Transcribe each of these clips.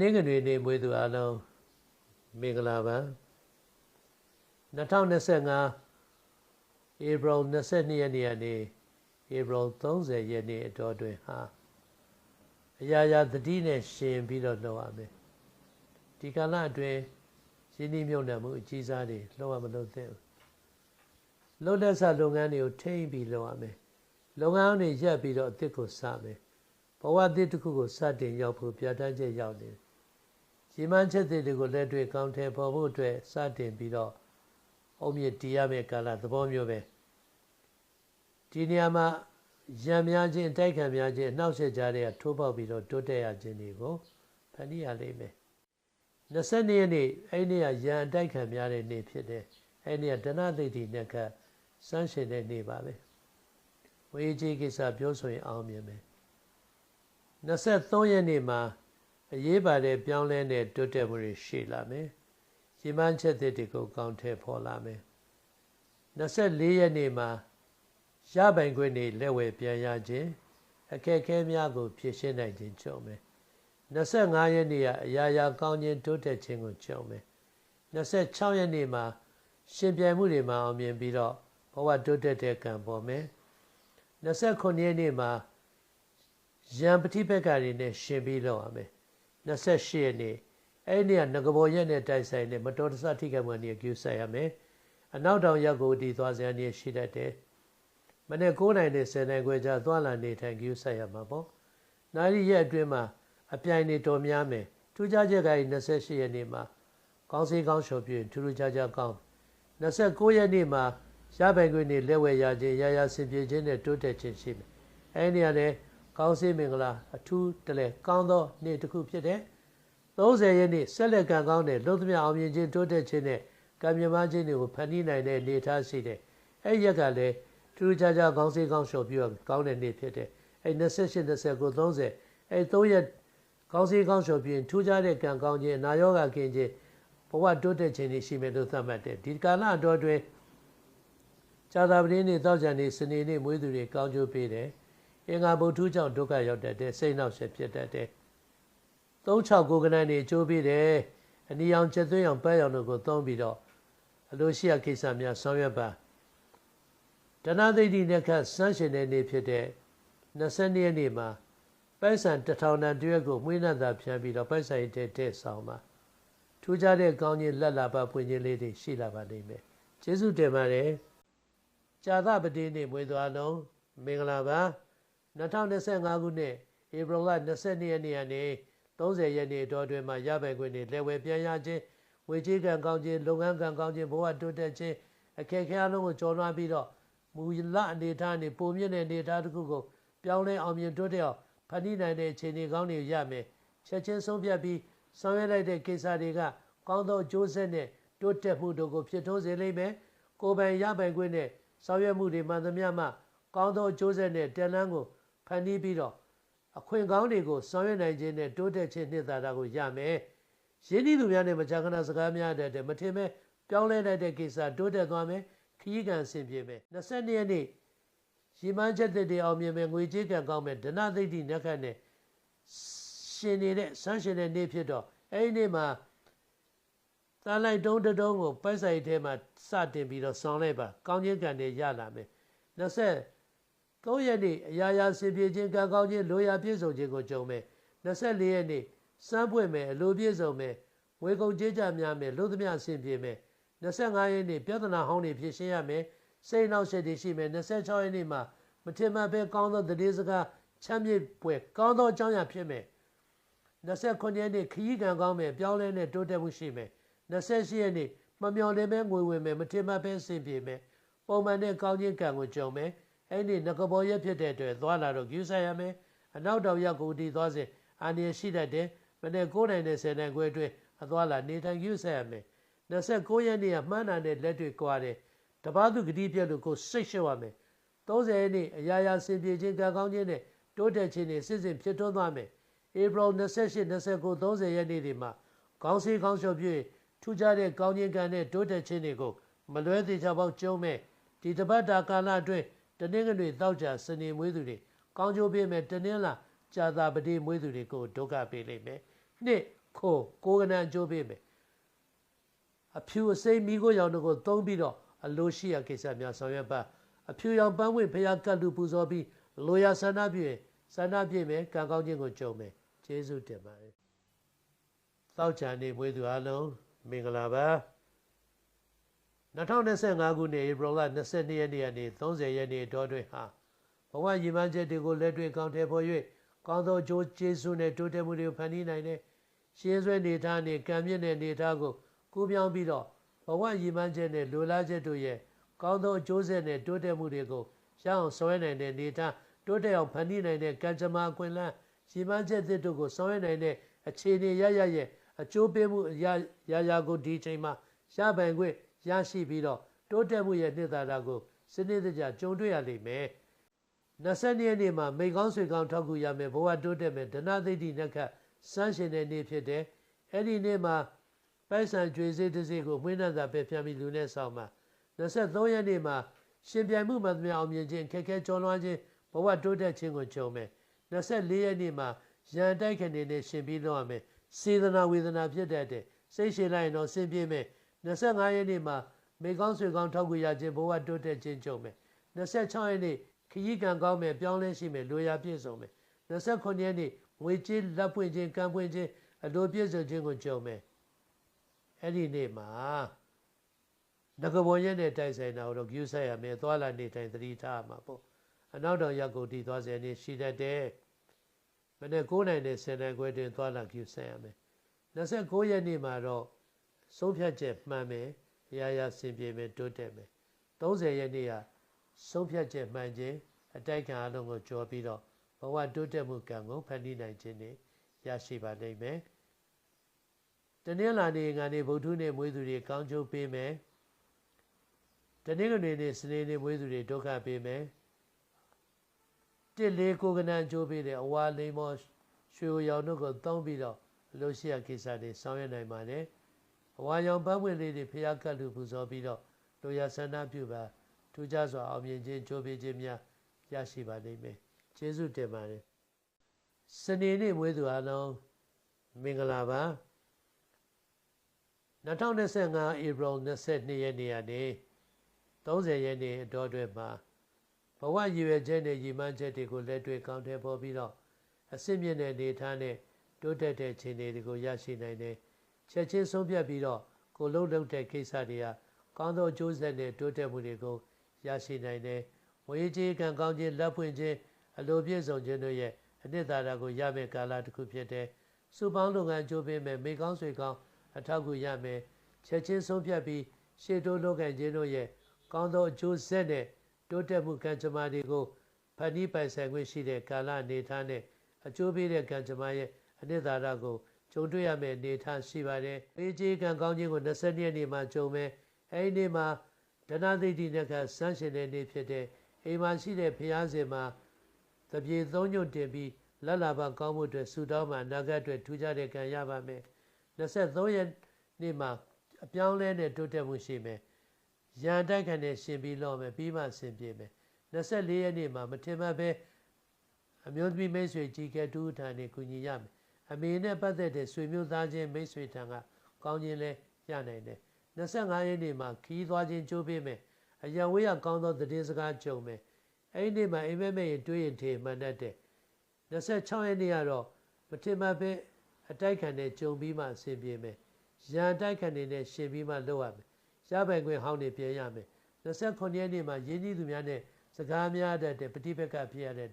နင်္ဂနွေနေ့မွေးသူအလုံးမင်္ဂလာပါ2025ဧပြီ22ရက်နေ့ကနေဧပြီ30ရက်နေ့အတော်တွင်ဟာအရာရာသတိနဲ့ရှင်ပြီးတော့လုပ်ရမယ်ဒီကာလအတွင်းရင်းနှီးမြှုပ်နှံမှုအကြီးစားတွေလုပ်ရမလို့သင့်ဘူးလုပ်လက်စလုပ်ငန်းတွေကိုထိမ့်ပြီးလုပ်ရမယ်လုပ်ငန်းတွေရပ်ပြီးတော့အသစ်ကိုစမယ် ဘဝအသစ်တစ်ခုကိုစတင်ရောက်ဖို့ပြဋ္ဌာန်းချက်ရောက်နေတယ်ရည်မှန်းချက်တွေကိုလက်တွေ့ကောင်းထည်ပေါ်ဖို့အတွက်စတင်ပြီးတော့အုံမြင့်တီးရမယ့်ကာလသဘောမျိုးပဲဒီနေရာမှာရံများခြင်းတိုက်ခံများခြင်းအနှောက်အယှက်ကြားတွေကထိုးပေါက်ပြီးတော့တိုးတက်ရခြင်းတွေကိုဖန်တီးရလိမ့်မယ်22ရက်နေ့အဲ့ဒီကရံအတိုက်ခံများတဲ့နေ့ဖြစ်တယ်အဲ့ဒီကဒဏသိတိနဲ့ကစမ်းရှင်တဲ့နေ့ပါပဲဝေကြီးကိစ္စပြောဆိုရင်အောင်မြင်မယ် 23ရက်နေ့မှာအရေးပါတဲ့ပြောင်းလဲတဲ့တိုးတက်မှုတွေရှိလာမယ်။ရီမန်းချက်တွေကိုကောင်းထဲဖော်လာမယ်။24ရက်နေ့မှာရပိုင်ခွင့်တွေလက်ဝယ်ပြန်ရခြင်းအခက်အခဲများကိုဖြေရှင်းနိုင်ခြင်းကြုံမယ်။25ရက်နေ့ကအရာရာကောင်းခြင်းတိုးတက်ခြင်းကိုကြုံမယ်။26ရက်နေ့မှာရှင်ပြိုင်မှုတွေမှာအောင်မြင်ပြီးတော့ဘဝတိုးတက်တဲ့ကံပေါ်မယ်။29ရက်နေ့မှာ ရံပฏิပက္ခတွေနဲ့ရှင်ပြီးလောက်ရမယ်28ရက်နေ့အဲ့ဒီကငကဘောရက်နဲ့တိုက်ဆိုင်တဲ့မတော်တဆထိခိုက်မှုအနေကျူဆိုင်ရမယ်အနောက်တောင်ရက်ကိုတည်သွားစရာနေရှိတတ်တယ်မနေ့9နိုင်နဲ့10နိုင်ခွဲကြားသွားလာနေထိုင်ကျူဆိုင်ရမှာပေါ့နိုင်ရီရက်အတွင်းမှာအပြိုင်နေတော်များမယ်ထူးခြားချက်က28ရက်နေ့မှာကောင်းစီကောင်းရှော်ပြထူးထူးခြားခြားကောင်း29ရက်နေ့မှာရပိုင်ခွင့်နေလက်ဝဲရခြင်းရရဆင်ပြေခြင်းနဲ့တိုးတက်ခြင်းရှိမယ်အဲ့ဒီကလည်း ကောင်းစေးမင်္ဂလာအထူးတလဲကောင်းသောနေ့တစ်ခုဖြစ်တယ်30ရက်နေ့ဆက်လက်ကံကောင်းတဲ့လုံသမျှအောင်မြင်ခြင်းတိုးတက်ခြင်းနဲ့ကံမြမခြင်းတွေကိုဖန်တီးနိုင်တဲ့နေသားရှိတယ်အဲ့ရက်ကလည်းထူးခြားခြားကောင်းစေးကောင်းလျှော်ပြီးတော့ကောင်းတဲ့နေ့ဖြစ်တယ်အဲ့28 29 30အဲ့3ရက်ကောင်းစေးကောင်းလျှော်ပြီးထူးခြားတဲ့ကံကောင်းခြင်းနာယောဂကင်းခြင်းဘဝတိုးတက်ခြင်းတွေရှိမယ်လို့သတ်မှတ်တယ်ဒီကာလအတော်တွင်ဇာတာပတိနေ့တောက်ကြံနေ့စနေနေ့မွေးသူတွေကောင်းကျိုးပေးတယ် အင်္ဂါဘုထုကြောင့်ဒုက္ခရောက်တတ်တယ်စိတ်နှောက်ယှက်ဖြစ်တတ်တယ်36ကိုကနန်းနေကြိုးပြီးတယ်အနီအောင်ချက်သွင်းအောင်ပန်းရောင်တို့ကိုသုံးပြီးတော့အလိုရှိရကိစ္စများဆောင်ရွက်ပါတဏှာသိတိနဲ့ခတ်စမ်းရှင်တဲ့နေ့ဖြစ်တဲ့22ရက်နေ့မှာပိုက်ဆံတထောင်တန်တရွက်ကိုမှွေးနှံသာဖြန်းပြီးတော့ပိုက်ဆံရတဲ့တဲ့ဆောင်ပါထူးခြားတဲ့ကောင်းခြင်းလက်လာပါပွင့်ခြင်းလေးတွေရှိလာပါလိမ့်မယ်ကျေးဇူးတင်ပါတယ်ကြာသပတိနေ့မွေးသွားလုံးမင်္ဂလာပါ 2025ခုနှစ်ဧပြီလ22ရက်နေ့ကနေ30ရက်နေ့တော်တွင်မှရပိုင်ခွင့်တွေလက်ဝဲပြန်ရခြင်းဝေကြီးကံကောင်းခြင်းလုပ်ငန်းကံကောင်းခြင်းဘဝတိုးတက်ခြင်းအခက်အခဲအလုံးကိုကျော်လွှားပြီးတော့မူလအနေထားနဲ့ပုံမြင့်တဲ့အနေထားတစ်ခုကိုပြောင်းလဲအောင်မြင်တိုးတက်အောင်ဖန်တီးနိုင်တဲ့အခြေအနေကောင်းတွေရမယ်ချက်ချင်းဆုံးဖြတ်ပြီးဆောင်ရွက်လိုက်တဲ့ကိစ္စတွေကကောင်းသောအကျိုးဆက်နဲ့တိုးတက်မှုတို့ကိုဖြစ်ထွန်းစေလိမ့်မယ်ကိုယ်ပိုင်ရပိုင်ခွင့်နဲ့ဆောင်ရွက်မှုတွေမှန်သမျှမှကောင်းသောအကျိုးဆက်နဲ့တန်လန်းကို ဖန်တီးပြီးတော့အခွင့်ကောင်းတွေကိုဆောင်ရွက်နိုင်ခြင်းနဲ့တိုးတက်ခြင်းနှစ်သာရကိုရမယ်။ရင်းနှီးသူများနဲ့မကြာခဏစကားများတဲ့မထင်မဲ့ပြောင်းလဲနိုင်တဲ့ကိစ္စတိုးတက်သွားမယ်။ခရီးကံဆင်ပြေမယ်။22ရက်နေ့ရီမန်းချက်တဲ့အောင်မြင်မယ်ငွေကြေးကံကောင်းမယ်ဒနာသိတိနက်ခတ်နဲ့ရှင်နေတဲ့ဆန်းရှင်တဲ့နေ့ဖြစ်တော့အဲ့ဒီနေ့မှာသာလိုက်တုံးတုံးကိုပိုက်ဆိုင်ထဲမှာစတင်ပြီးတော့ဆောင်းလိုက်ပါကောင်းခြင်းကံတွေရလာမယ်20 3ရက်နေ့အရာရာဆင်ပြေခြင်းကံကောင်းခြင်းလိုရာပြည့်စုံခြင်းကိုကြုံမယ်24ရက်နေ့စမ်းပွင့်မယ်အလိုပြည့်စုံမယ်ဝေကုံကြေးကြများမယ်လို့သမျှဆင်ပြေမယ်25ရက်နေ့ပြဿနာဟောင်းတွေဖြေရှင်းရမယ်စိတ်နှောက်ယှက်တွေရှိမယ်26ရက်နေ့မှာမထင်မှတ်ပဲကောင်းသောတည်စကားချမ်းမြေ့ပွဲကောင်းသောအကြောင်းအရာဖြစ်မယ်29ရက်နေ့ခရီးကံကောင်းမယ်ပြောင်းလဲတဲ့တိုးတက်မှုရှိမယ်28ရက်နေ့မမျော်လင့်ပဲငွေဝင်မယ်မထင်မှတ်ပဲဆင်ပြေမယ်ပုံမှန်တဲ့ကောင်းခြင်းကံကိုကြုံမယ် အဲ့ဒီငကဘောရက်ဖြစ်တဲ့အတွက်သွားလာတော့ကျူးဆိုင်ရမယ်အနောက်တောင်ရက်ကိုတီသွားစဉ်အာနေရှိတတ်တယ်မနေ့9နိုင်နဲ့10နိုင်ခွဲအတွင်းအသွားလာနေထိုင်ကျူးဆိုင်ရမယ်29ရက်နေ့ကမှန်းနာတဲ့လက်တွေကွာတယ်တပားသူဂတိပြက်လို့ကိုစိတ်ရှော့ရမယ်30ရက်နေ့အရာရာစင်ပြေခြင်းကံကောင်းခြင်းနဲ့တိုးတက်ခြင်းတွေစစ်စစ်ဖြစ်ထွန်းသွားမယ်ဧပြီ28 29 30ရက်နေ့တွေမှာခေါင်းစည်းခေါင်းလျှော်ပြည့်ထူးခြားတဲ့ကောင်းခြင်းကံနဲ့တိုးတက်ခြင်းတွေကိုမလွဲသေးချောက်ပေါက်ကျုံးမဲ့ဒီတပတ်တာကာလအတွင်း တနင်္ဂနွေတောက်ကြစနေမွေးသူတွေကောင်းကျိုးပေးမယ်တနင်္လာကြာသာပတိမွေးသူတွေကိုဒုက္ခပေးလိမ့်မယ်နှစ်ခိုးကိုကနန်အကျိုးပေးမယ်အဖြူအစိမ်းမိကိုရောင်တို့ကိုသုံးပြီးတော့အလိုရှိရာကိစ္စများဆောင်ရွက်ပါအဖြူရောင်ပန်းဝင်ဖျားကတ်လူပူဇော်ပြီးလိုရာဆန္ဒပြည့်ဆန္ဒပြည့်မယ်ကံကောင်းခြင်းကိုကြုံမယ်ကျေးဇူးတင်ပါတယ်သောက်ချာနေမွေးသူအလုံးမင်္ဂလာပါ 2025ခုနှစ်ဧပြီလ22ရက်နေ့ကနေ30ရက်နေ့တောတွင်ဟာဘဝရည်မှန်းချက်တွေကိုလက်တွေ့ကောင်းတယ်ဖို့၍ကောင်းသောကြိုးကျေးဇူးနဲ့တိုးတက်မှုတွေကိုဖန်တီးနိုင်တဲ့ရှင်းဆွဲနေထားနဲ့ကံမြင့်တဲ့နေထားကိုကူးပြောင်းပြီးတော့ဘဝရည်မှန်းချက်နဲ့လိုလားချက်တို့ရဲ့ကောင်းသောအကျိုးဆက်နဲ့တိုးတက်မှုတွေကိုရအောင်ဆွဲနိုင်တဲ့နေထားတိုးတက်အောင်ဖန်တီးနိုင်တဲ့ကံကြမ္မာအခွင့်အလမ်းရည်မှန်းချက်သစ်တို့ကိုဆောင်ရွက်နိုင်တဲ့အခြေအနေရရရဲ့အကျိုးပေးမှုရရရကိုဒီချိန်မှာရပိုင်ခွင့် ရရှိပြီးတော့တိုးတက်မှုရဲ့နှစ်သာရကိုစနစ်တကျကြုံတွေ့ရလိမ့်မယ်20ရက်နေ့မှာမိကောင်းဆွေကောင်းထောက်ကူရမယ်ဘဝတိုးတက်မယ်ဒနာသိတိနက္ခစမ်းရှင်တဲ့နေ့ဖြစ်တယ်အဲ့ဒီနေ့မှာပိုက်ဆံကြွေစေးတစ်စေးကိုမွေးနှံသာပဲပြန်ပြီးလူနဲ့ဆောင်မှာ23ရက်နေ့မှာရှင်ပြိုင်မှုမှသမျှအောင်မြင်ခြင်းခက်ခဲကြောလွှမ်းခြင်းဘဝတိုးတက်ခြင်းကိုကြုံမယ်24ရက်နေ့မှာရန်တိုက်ခဏနဲ့ရှင်ပြီးတော့ရမယ်စေတနာဝေဒနာဖြစ်တတ်တဲ့စိတ်ရှည်လိုက်ရင်တော့ဆင်ပြေမယ် 25ရက်နေ့မှာမိကောင်းဆွေကောင်းထောက်ကူရခြင်းဘဝတိုးတက်ခြင်းကြုံမယ်26ရက်နေ့ခရီးကံကောင်းမယ်ပြောင်းလဲရှိမယ်လိုရာပြည့်စုံမယ်29ရက်နေ့ငွေကြေးလက်ပွင့်ခြင်းကံပွင့်ခြင်းအလိုပြည့်စုံခြင်းကိုကြုံမယ်အဲ့ဒီနေ့မှာငကဘောရက်နဲ့တိုက်ဆိုင်တာတော့ကျူးဆက်ရမယ်သွားလာနေတိုင်းသတိထားမှာပေါ့အနောက်တော်ရက်ကိုတည်သွားစေနေရှိတတ်တယ်မနေ့9နိုင်နဲ့10နိုင်ခွဲတွင်သွားလာကျူးဆက်ရမယ်29ရက်နေ့မှာတော့ ဆုံးဖြတ်ချက်မှန်မယ်ရရဆင်ပြေမယ်တိုးတက်မယ်30ရက်နေ့ကဆုံးဖြတ်ချက်မှန်ခြင်းအတိုက်ခံအလုံးကိုကြော်ပြီးတော့ဘဝတိုးတက်မှုကံကိုဖန်တီးနိုင်ခြင်းနဲ့ရရှိပါနိုင်မယ်တနင်္လာနေ့ကနေဗုဒ္ဓနေ့မွေးသူတွေကောင်းကျိုးပေးမယ်တနင်္ဂနွေနေ့စနေနေ့မွေးသူတွေဒုက္ခပေးမယ်တစ်လေးကိုကနန်ကျိုးပေးတဲ့အဝါလိမ္မောရွှေရောင်တို့ကိုတောင်းပြီးတော့အလို့ရှိရကိစ္စတွေဆောင်ရွက်နိုင်ပါတယ် အဝါရောင်ပန်းဝင်လေးတွေဖျားကတ်လူပူဇော်ပြီးတော့လူရဆန္ဒပြုပါထူးခြားစွာအောင်မြင်ခြင်းကြိုးပေးခြင်းများရရှိပါလိမ့်မယ်ကျေးဇူးတင်ပါတယ်စနေနေ့မွေးသူအလုံးမင်္ဂလာပါ2025 April 22ရက်နေ့ကနေ30ရက်နေ့အတော်အတွင်းမှာဘဝရည်ရွယ်ချက်နဲ့ရည်မှန်းချက်တွေကိုလက်တွေ့ကောင်းတယ်ပေါ်ပြီးတော့အစစ်မြင့်တဲ့နေထားနဲ့တိုးတက်တဲ့ခြေအနေတွေကိုရရှိနိုင်တယ် ချက်ချင်းဆုံးဖြတ်ပြီးတော့ကိုလုံးလုံးတဲ့ကိစ္စတွေကကောင်းသောအကျိုးဆက်နဲ့တိုးတက်မှုတွေကိုရရှိနိုင်တယ်။ဝေကြီးကံကောင်းခြင်းလက်ဖွင့်ခြင်းအလိုပြည့်စုံခြင်းတို့ရဲ့အနှစ်သာရကိုရမယ့်ကာလတစ်ခုဖြစ်တယ်။စုပေါင်းလုပ်ငန်းကြိုးပေးမယ်မိကောင်းဆွေကောင်းအထောက်အကူရမယ်။ချက်ချင်းဆုံးဖြတ်ပြီးရှေ့တိုးလုပ်ငန်းခြင်းတို့ရဲ့ကောင်းသောအကျိုးဆက်နဲ့တိုးတက်မှုကံကြမ္မာတွေကိုဖန်တီးပိုင်ဆိုင်ခွင့်ရှိတဲ့ကာလအနေထားနဲ့အကျိုးပေးတဲ့ကံကြမ္မာရဲ့အနှစ်သာရကို ကြုံတွေ့ရမယ့်အနေအထားရှိပါတယ်။အေးကြီးကံကောင်းခြင်းကို20ရက်နေ့မှာကြုံမယ်။အဲဒီနေ့မှာဒနာသိတိနဲ့ကဆန်းရှင်တဲ့နေ့ဖြစ်တဲ့အိမ်မှာရှိတဲ့ဘုရားရှင်မှာတပြေသုံးညွတ်တင်ပြီးလက်လာပါကောင်းမှုအတွက်ဆုတောင်းမှာအနာဂတ်အတွက်ထူးခြားတဲ့ကံရပါမယ်23ရက်နေ့မှာအပြောင်းလဲနဲ့တိုးတက်မှုရှိမယ်ရန်တိုက်ခံနဲ့ရှင်ပြီးလောမယ်ပြီးမှဆင်ပြေမယ်24ရက်နေ့မှာမထင်မှတ်ပဲအမျိုးသမီးမိတ်ဆွေကြီးကဲတူထံနေကူညီရမယ် အမေနဲ့ပတ်သက်တဲ့ဆွေမျိုးသားချင်းမိတ်ဆွေထံကကောင်းခြင်းလဲရနိုင်တယ်25ရက်နေ့မှာခီးသွားခြင်းကြိုးပေးမယ်အရဝေးရကောင်းသောသတင်းစကားကြုံမယ်အဲ့ဒီနေ့မှာအိမ်မက်မဲ့ရင်တွေးရင်ထေမှန်တတ်တယ်26ရက်နေ့ကတော့မထင်မှတ်ပဲအတိုက်ခံနဲ့ကြုံပြီးမှအဆင်ပြေမယ်ရန်တိုက်ခံနေနဲ့ရှင်ပြီးမှလုပ်ရမယ်ရပိုင်ခွင့်ဟောင်းနေပြင်ရမယ်29ရက်နေ့မှာရင်းနှီးသူများနဲ့စကားများတတ်တဲ့ပฏิပက္ခဖြစ်ရတဲ့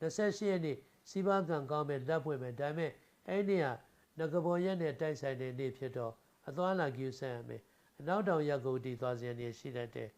28ရက်နေ့စီးပွားကံကောင်းမဲ့လက်ပွင့်မဲ့ဒါပေမဲ့ အဲ့ဒီဟာငကဘောရက်နဲ့တိုက်ဆိုင်တဲ့နေ့ဖြစ်တော့အသွားလာကျူးဆန်းရမယ်အနောက်တောင်ရက်ကိုတီသွားစဉ်နေရှိတတ်တယ်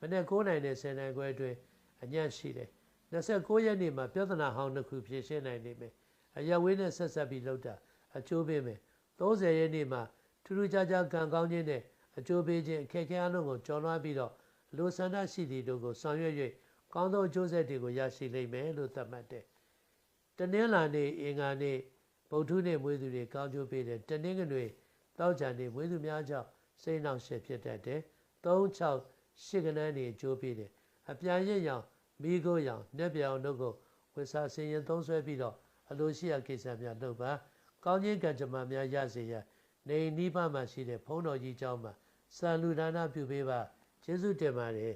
မနေ့9နိုင်နဲ့10နိုင်ခွဲအတွင်းအညံ့ရှိတယ်29ရက်နေ့မှာပြဿနာဟောင်းတစ်ခုဖြေရှင်းနိုင်နေမယ်အရဝေးနဲ့ဆက်ဆက်ပြီးလှုပ်တာအကျိုးပေးမယ်30ရက်နေ့မှာထူးထူးခြားခြားကံကောင်းခြင်းနဲ့အကျိုးပေးခြင်းအခက်အခဲအလုံးကိုကျော်လွှားပြီးတော့လူဆန္ဒရှိသည့်တို့ကိုဆောင်ရွက်၍ကောင်းသောအကျိုးဆက်တွေကိုရရှိလိမ့်မယ်လို့သတ်မှတ်တယ်။တနင်္လာနေ့အင်္ဂါနေ့ ဗုဒ္ဓနေ့မွေးသူတွေကောင်းကျိုးပေးတယ်။တနင်္ဂနွေတောက်ကြနေ့မွေးသူများကြောင့်စိတ်နှောင့်ယှက်ဖြစ်တတ်တယ်။3 6 8ကနန်းနေအကျိုးပေးတယ်။အပြာရစ်ရောင်မိခိုးရောင်နှက်ပြောင်တို့ကိုဝိစာစင်ရင်သုံးဆွဲပြီးတော့အလိုရှိရာကိစ္စများလုပ်ပါ ကောင်းခြင်းကံကြမ္မာများရစေရန်နေနိဗ္ဗာန်မှာရှိတဲ့ဘုန်းတော်ကြီးเจ้าမှာစံလူဒါနပြုပေးပါကျေးဇူးတင်ပါတယ်